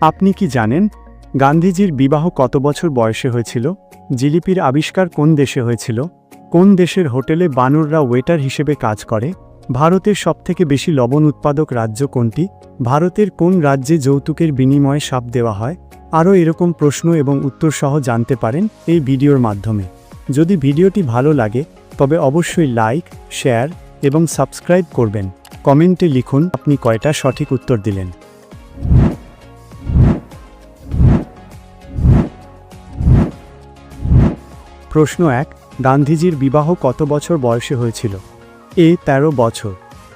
আপনি কি জানেন গান্ধীজির বিবাহ কত বছর বয়সে হয়েছিল? জিলিপির আবিষ্কার কোন দেশে হয়েছিল? কোন দেশের হোটেলে বানররা ওয়েটার হিসেবে কাজ করে? ভারতের সবথেকে বেশি লবণ উৎপাদক রাজ্য কোনটি? ভারতের কোন রাজ্যে যৌতুকের বিনিময়ে সাপ দেওয়া হয়? আরও এরকম প্রশ্ন এবং উত্তর সহ জানতে পারেন এই ভিডিওর মাধ্যমে। যদি ভিডিওটি ভালো লাগে, তবে অবশ্যই লাইক, শেয়ার এবং সাবস্ক্রাইব করবেন। কমেন্টে লিখুন আপনি কয়টা সঠিক উত্তর দিলেন। প্রশ্ন এক, গান্ধীজির বিবাহ কত বছর বয়সে হয়েছিল? এ ১৩ বছর,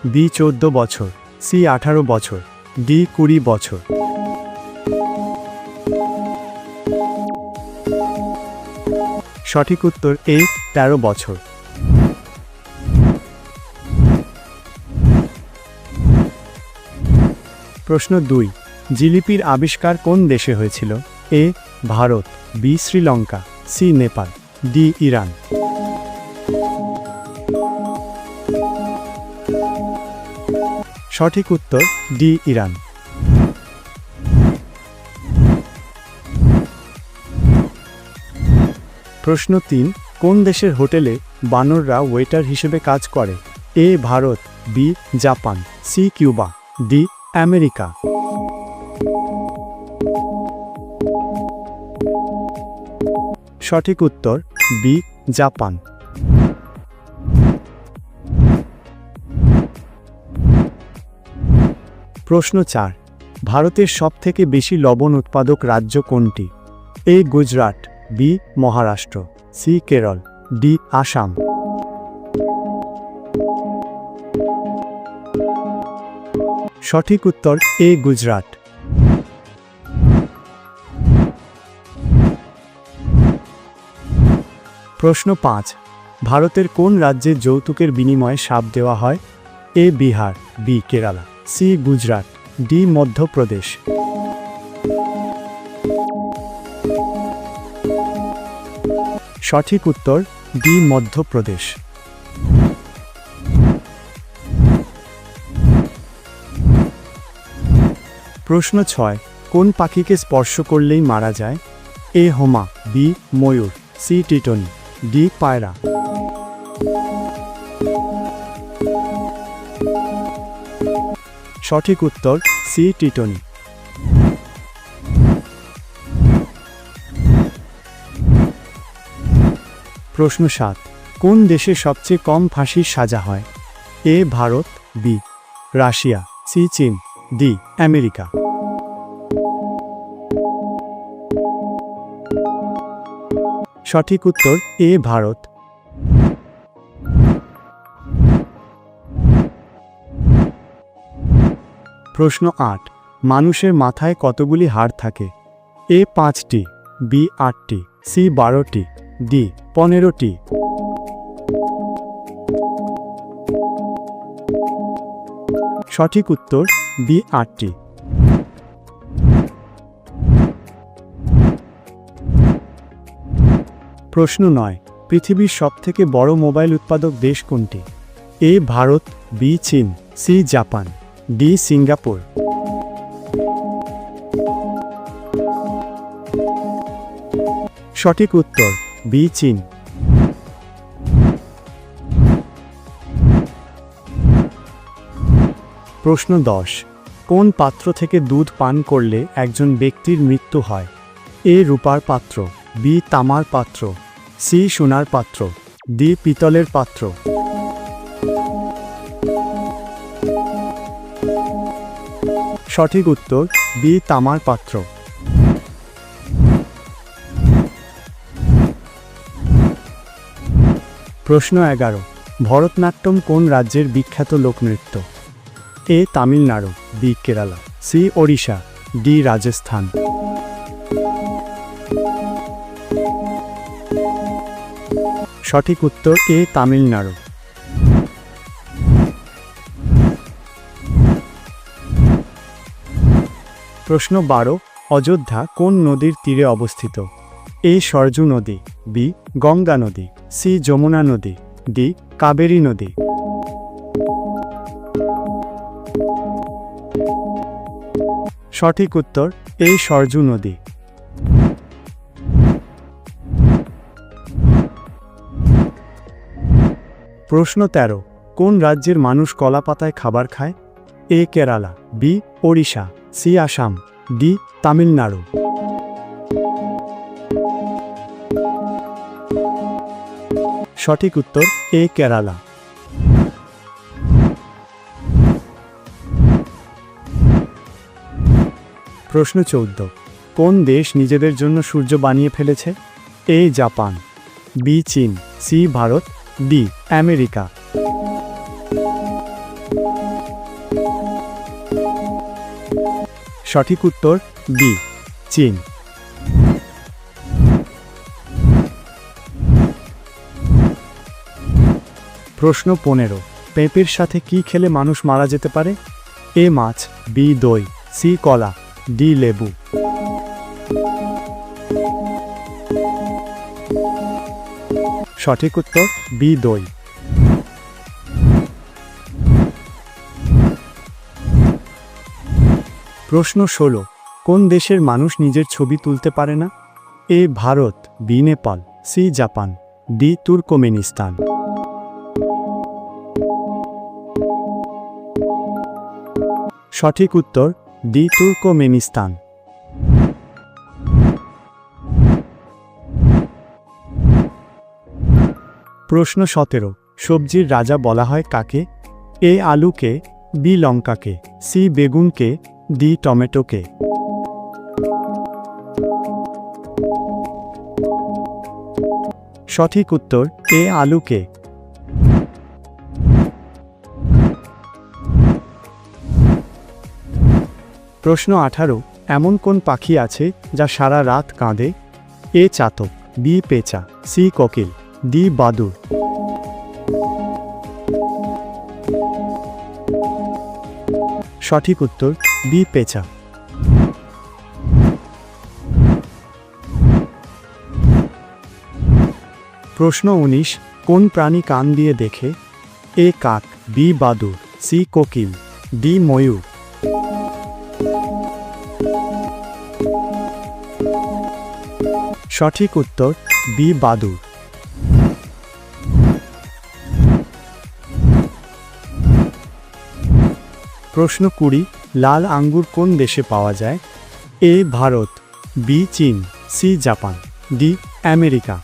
বি, চোদ্দ বছর, সি, আঠারো বছর, ডি, কুড়ি বছর। সঠিক উত্তর এ ১৩ বছর। প্রশ্ন দুই, জিলিপির আবিষ্কার কোন দেশে হয়েছিল? A, Bharat, B, Sri Lanka, C, Nepal. D, Iran. সঠিক উত্তর, ডি, ইরান। প্রশ্ন তিন, কোন দেশের হোটেলে বানররা ওয়েটার হিসেবে কাজ করে? A, Bharat, B, Japan, C, Cuba, D, America. সঠিক উত্তর বি জাপান। প্রশ্ন চার, ভারতের সবথেকে বেশি লবণ উৎপাদক রাজ্য কোনটি? A Gujarat B Maharashtra C Kerala D Assam. সঠিক উত্তর এ গুজরাট। প্রশ্ন পাঁচ। ভারতের কোন রাজ্যে যৌতুকের বিনিময়ে সাপ দেওয়া হয়? A Bihar, B Kerala, C Gujarat, D Madhya Pradesh. সঠিক উত্তর, ডি মধ্যপ্রদেশ। প্রশ্ন ছয়। কোন পাখিকে স্পর্শ করলেই মারা যায়? এ হোমা, বি ময়ূর, সি টিটনি। ডি পায়রা। সঠিক উত্তর সি টিটনি। প্রশ্ন সাত, কোন দেশে সবচেয়ে কম ফাঁসির সাজা হয়? A Bharat, B Russia, C চীন, ডি আমেরিকা। সঠিক উত্তর, এ ভারত। প্রশ্ন আট, মানুষের মাথায় কতগুলি হাড় থাকে? এ পাঁচটি, বি আটটি, সি বারোটি, ডি পনেরোটি। সঠিক উত্তর, বি আটটি। প্রশ্ন নয়, পৃথিবীর সবথেকে বড় মোবাইল উৎপাদক দেশ কোনটি? এ, ভারত, বি, চীন, সি, জাপান, ডি, সিঙ্গাপুর। সঠিক উত্তর, বি, চীন। প্রশ্ন দশ, কোন পাত্র থেকে দুধ পান করলে একজন ব্যক্তির মৃত্যু হয়? এ, রূপার পাত্র, বি, তামার পাত্র। সি সোনার পাত্র, ডি পিতলের পাত্র। সঠিক উত্তর, বি তামার পাত্র। প্রশ্ন এগারো, ভরতনাট্যম কোন রাজ্যের বিখ্যাত লোকনৃত্য? A Tamil Nadu, B Kerala, C Odisha, D Rajasthan. সঠিক উত্তর এ তামিলনাড়ু। প্রশ্ন বারো, অযোধ্যা কোন নদীর তীরে অবস্থিত? এ সরজু নদী, বি গঙ্গা নদী, সি যমুনা নদী, ডি কাবেরী নদী। সঠিক উত্তর এই সরজু নদী। প্রশ্ন তেরো, কোন রাজ্যের মানুষ কলা পাতায় খাবার খায়? A, Kerala, B, Odisha, C, Assam, D, Tamil Nadu. সঠিক উত্তর, এ, কেরালা। প্রশ্ন চৌদ্দ, কোন দেশ নিজেদের জন্য সূর্য বানিয়ে ফেলেছে? এ, জাপান, বি, চীন, সি, ভারত ডি আমেরিকা। সঠিক উত্তর বি চীন। প্রশ্ন পনেরো, পেঁপের সাথে কি খেলে মানুষ মারা যেতে পারে? এ মাছ, বি দই, সি কলা, ডি লেবু। সঠিক উত্তর বি, দই। প্রশ্ন ষোলো, কোন দেশের মানুষ নিজের ছবি তুলতে পারে না? A, Bharat, B, Nepal, C, Japan, D, Turkmenistan. সঠিক উত্তর, ডি, তুর্কমেনিস্তান। প্রশ্ন সতেরো, সবজির রাজা বলা হয় কাকে? এ আলুকে, বি লঙ্কাকে, সি বেগুনকে, ডি টমেটোকে। সঠিক উত্তর, এ আলুকে। প্রশ্ন আঠারো, এমন কোন পাখি আছে যা সারা রাত কাঁদে? এ চাতক, বি পেঁচা, সি কোকিল। ডি বাদুর সঠিক উত্তর, বি পেঁচা। প্রশ্ন উনিশ, কোন প্রাণী কান দিয়ে দেখে? এ কাক, বি বাদুর সি কোকিল, ডি ময়ূর। সঠিক উত্তর, বি বাদুর প্রশ্ন কুড়ি, লাল আঙ্গুর কোন দেশে পাওয়া যায়? এ, ভারত, বি, চীন, সি, জাপান, ডি, আমেরিকা।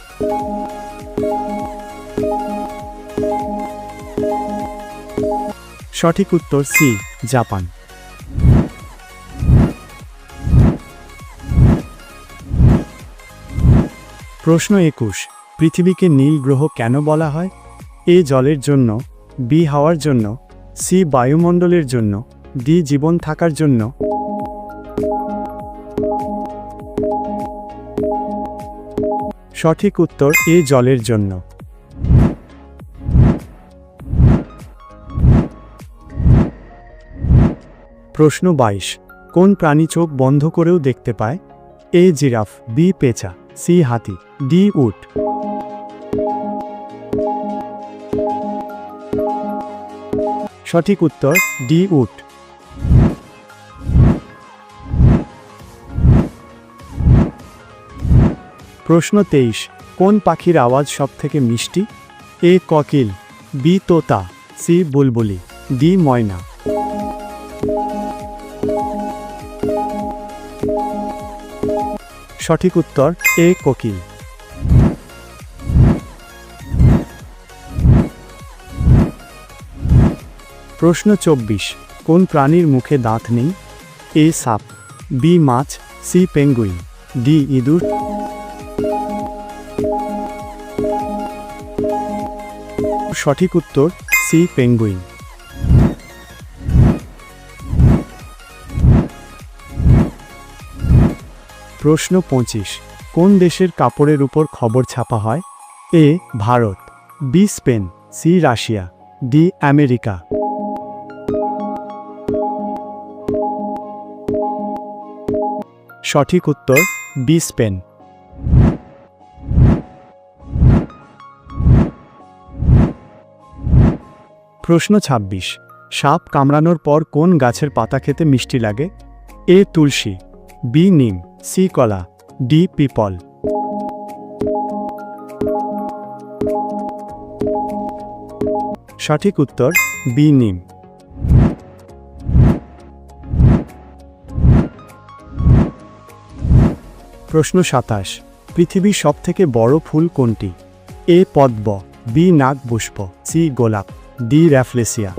সঠিক উত্তর সি, জাপান। প্রশ্ন একুশ, পৃথিবীকে নীল গ্রহ কেন বলা হয়? এ, জলের জন্য, বি, হাওয়ার জন্য সি বায়ুমণ্ডলের জন্য, ডি জীবন থাকার জন্য। সঠিক উত্তর, এ জলের জন্য। প্রশ্ন বাইশ, কোন প্রাণী চোখ বন্ধ করেও দেখতে পায়? এ জিরাফ, বি পেঁচা, সি হাতি, ডি উট। সঠিক উত্তর ডি উট। প্রশ্ন তেইশ, কোন পাখির আওয়াজ সব থেকে মিষ্টি? এ ককিল, বি তোতা, সি বুলবুলি, ডি ময়না। সঠিক উত্তর এ কোকিল। প্রশ্ন চব্বিশ, কোন প্রাণীর মুখে দাঁত নেই? এ সাপ, বি মাছ, সি পেঙ্গুইন, ডি ইঁদুর। সঠিক উত্তর, সি পেঙ্গুইন। প্রশ্ন পঁচিশ, কোন দেশের কাপড়ের উপর খবর ছাপা হয়? A, Bharat, B Spain, C Russia, D America. সঠিক উত্তর, বি স্পেন। প্রশ্ন ২৬ সাপ কামড়ানোর পর কোন গাছের পাতা খেতে মিষ্টি লাগে? এ তুলসী, বি নিম, সি কলা, ডি পিপল। সঠিক উত্তর, বি নিম। প্রশ্ন সাতাশ। পৃথিবীর সবথেকে বড় ফুল কোনটি? এ পদ্ম, বি নাগপুষ্প, সি গোলাপ, ডি র্যাফলেসিয়া।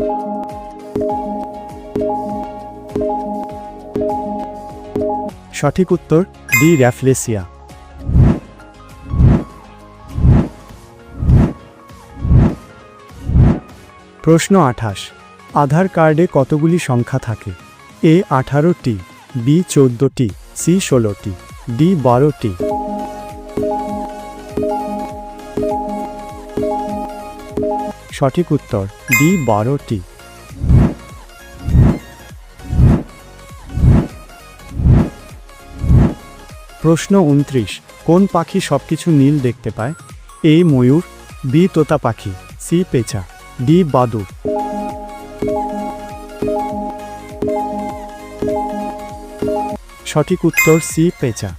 সঠিক উত্তর, ডি র্যাফলেসিয়া। প্রশ্ন আঠাশ। আধার কার্ডে কতগুলি সংখ্যা থাকে? এ আঠারোটি, বি চোদ্দটি, সি ষোলোটি। ডি বারোটি। সঠিক উত্তর, ডি বারোটি। প্রশ্ন উনত্রিশ, কোন পাখি সবকিছু নীল দেখতে পায়? এ ময়ূর, বি তোতা পাখি, সি পেঁচা, ডি বাদুর। সঠিক উত্তর সি, পেঁচা।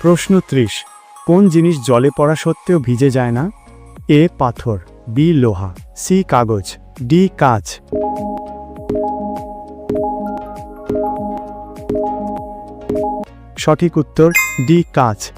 প্রশ্ন ত্রিশ, কোন জিনিস জলে পড়া সত্ত্বেও ভিজে যায় না? এ, পাথর, বি, লোহা, সি, কাগজ, ডি কাজ সঠিক উত্তর, ডি, কাচ।